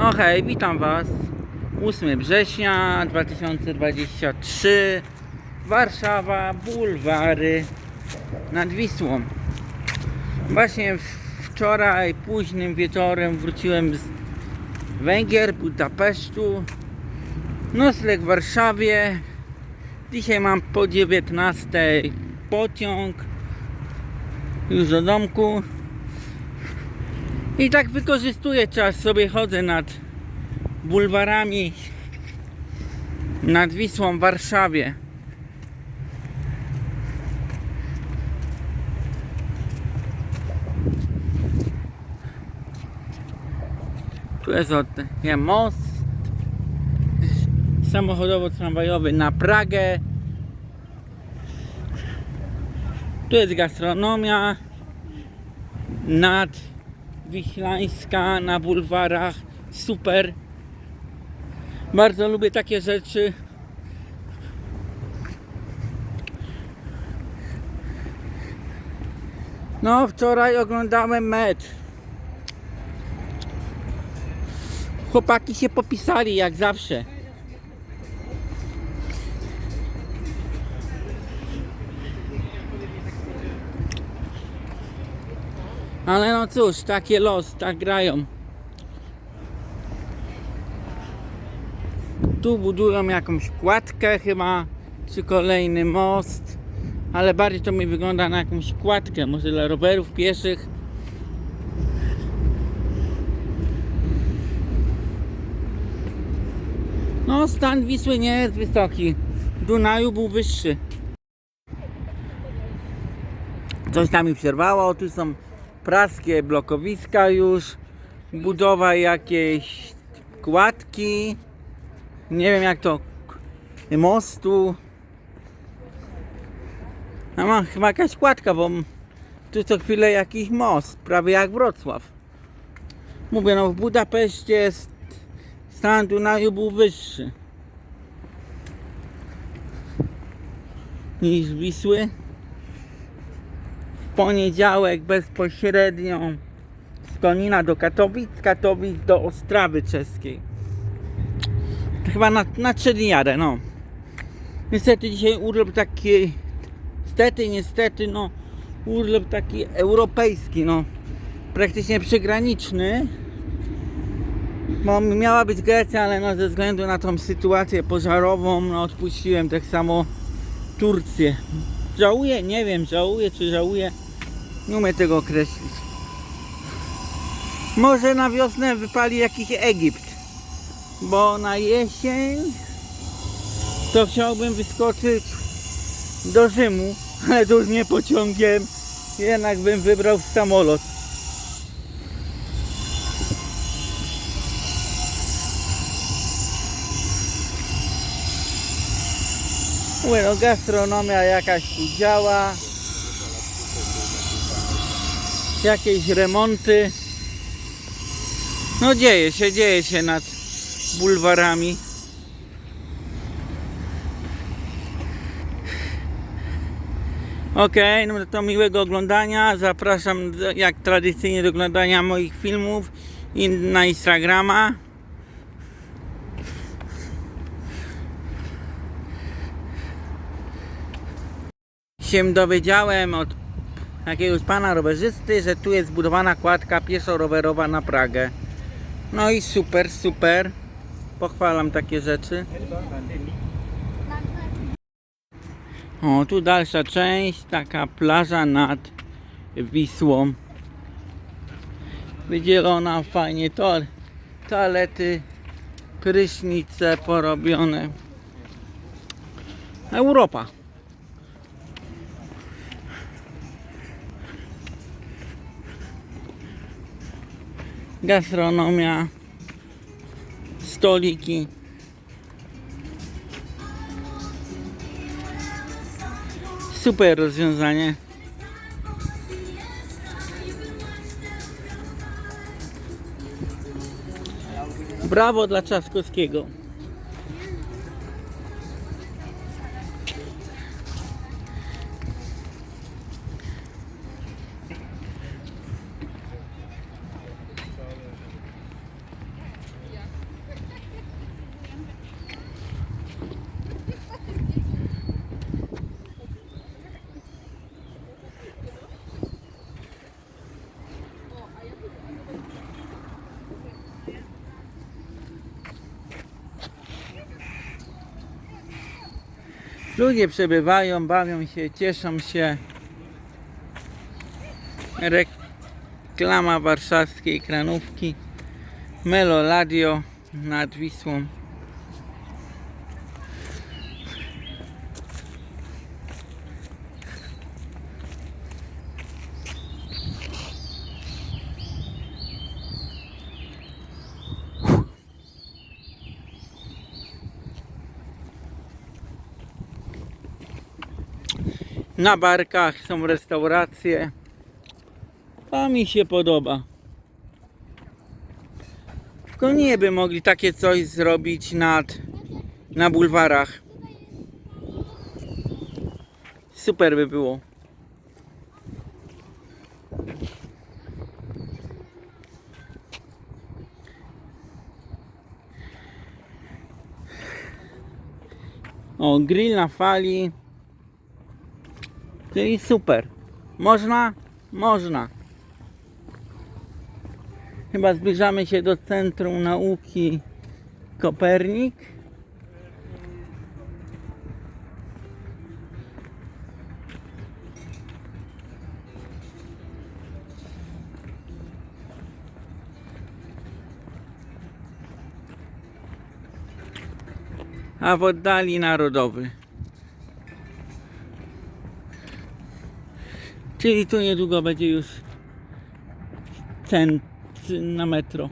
No hej, witam Was. 8 września 2023 Warszawa, bulwary nad Wisłą. Właśnie wczoraj późnym wieczorem wróciłem z Węgier, Budapesztu. Nocleg w Warszawie. Dzisiaj mam po 19 pociąg już do domku. I tak wykorzystuję czas, sobie chodzę nad bulwarami nad Wisłą w Warszawie. Tu jest od, nie, most samochodowo-tramwajowy na Pragę. Tu jest gastronomia nad Wiślańska na bulwarach. Super. Bardzo lubię takie rzeczy. No, wczoraj oglądałem mecz. Chłopaki się popisali jak zawsze. Ale no cóż, takie los, tak grają. Tu budują jakąś kładkę chyba, czy kolejny most. Ale bardziej to mi wygląda na jakąś kładkę, może dla rowerów pieszych. No, stan Wisły nie jest wysoki. Dunaju był wyższy. Coś tam mi przerwało, tu są praskie blokowiska już, budowa jakiejś kładki, nie wiem jak to, mostu. A mam chyba jakaś kładka, bo tu co chwilę jakiś most, prawie jak Wrocław. Mówię, no w Budapeszcie stan Dunaju był wyższy niż Wisły poniedziałek bezpośrednio z Konina do Katowic, Katowic do Ostrawy Czeskiej. Chyba na, na 3 dni jadę, no. Niestety dzisiaj urlop taki, niestety, niestety, no, urlop taki europejski, no, praktycznie przygraniczny. Bo miała być Grecja, ale no, ze względu na tą sytuację pożarową, no, odpuściłem tak samo Turcję. Żałuję? Nie wiem, żałuję czy żałuję. Nie umiem tego określić. Może na wiosnę wypali jakiś Egipt. Bo na jesień to chciałbym wyskoczyć do Rzymu, ale to już nie pociągiem. Jednak bym wybrał samolot. No gastronomia jakaś tu działa. Jakieś remonty. No dzieje się, dzieje się nad bulwarami. Ok, no to miłego oglądania. Zapraszam jak tradycyjnie do oglądania moich filmów i na Instagrama. Się dowiedziałem od jakiegoś pana rowerzysty, że tu jest zbudowana kładka pieszo-rowerowa na Pragę. No i super, super. Pochwalam takie rzeczy. O, tu dalsza część, taka plaża nad Wisłą. Wydzielona fajnie to, toalety, prysznice porobione. Europa. Gastronomia, stoliki. Super rozwiązanie. Brawo dla Trzaskowskiego. Ludzie przebywają, bawią się, cieszą się. Reklama warszawskiej kranówki. Meloladio nad Wisłą. Na barkach są restauracje. To mi się podoba. Tylko nie by mogli takie coś zrobić nad, na bulwarach. Super by było. O, grill na fali. Czyli super. Można? Można. Chyba zbliżamy się do Centrum Nauki Kopernik. A w oddali Narodowy. Czyli tu niedługo będzie już cent na metro.